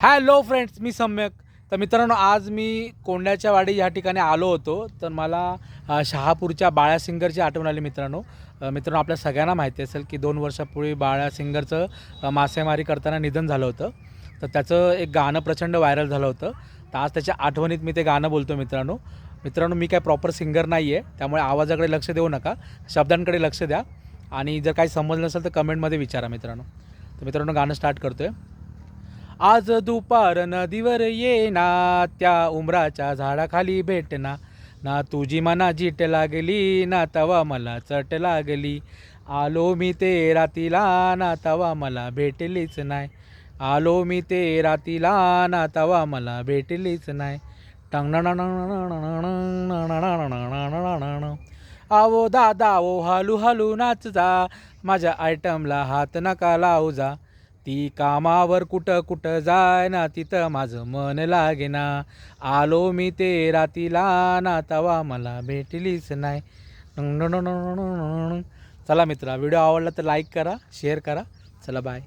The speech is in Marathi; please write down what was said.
हॅलो फ्रेंड्स मी सम्यक. तर मित्रांनो आज मी कोंड्याच्या वाडी या ठिकाणी आलो होतो. तर मला शहापूरच्या बाळ्या सिंगरची आठवण आली मित्रांनो. मित्रांनो आपल्या सगळ्यांना माहिती असेल की दोन वर्षापूर्वी बाळ्या सिंगरचं मासेमारी करताना निधन झालं होतं. तर त्याचं एक गाणं प्रचंड व्हायरल झालं होतं. तर आज त्याच्या आठवणीत मी ते गाणं बोलतो मित्रांनो. मित्रांनो मी काय प्रॉपर सिंगर नाही आहे त्यामुळे आवाजाकडे लक्ष देऊ नका. शब्दांकडे लक्ष द्या. आणि जर काही समजलं नसेल तर कमेंटमध्ये विचारा मित्रांनो. तर मित्रांनो गाणं स्टार्ट करतो आहे आज दुपार नदीवर ये ना त्या उमराच्या झाडाखाली भेटना ना तुझी मना जीट लागली ना तवा मला चट लागली आलो मी ते रातीला ना तवा मला भेटलीच नाही आलो मी ते रातीला ना तवा मला भेटलीच नाही टंग आवो दादा ओ हालू हालू नाच जा माझ्या आयटमला हात नका लावू जा ती कामावर कुठं कुठं जाय ना तिथं माझं मन लागेना. आलो मी ते रातीला ना तवा मला भेटलीच नाही. चला मित्रा व्हिडिओ आवडला तर लाईक करा शेअर करा. चला बाय.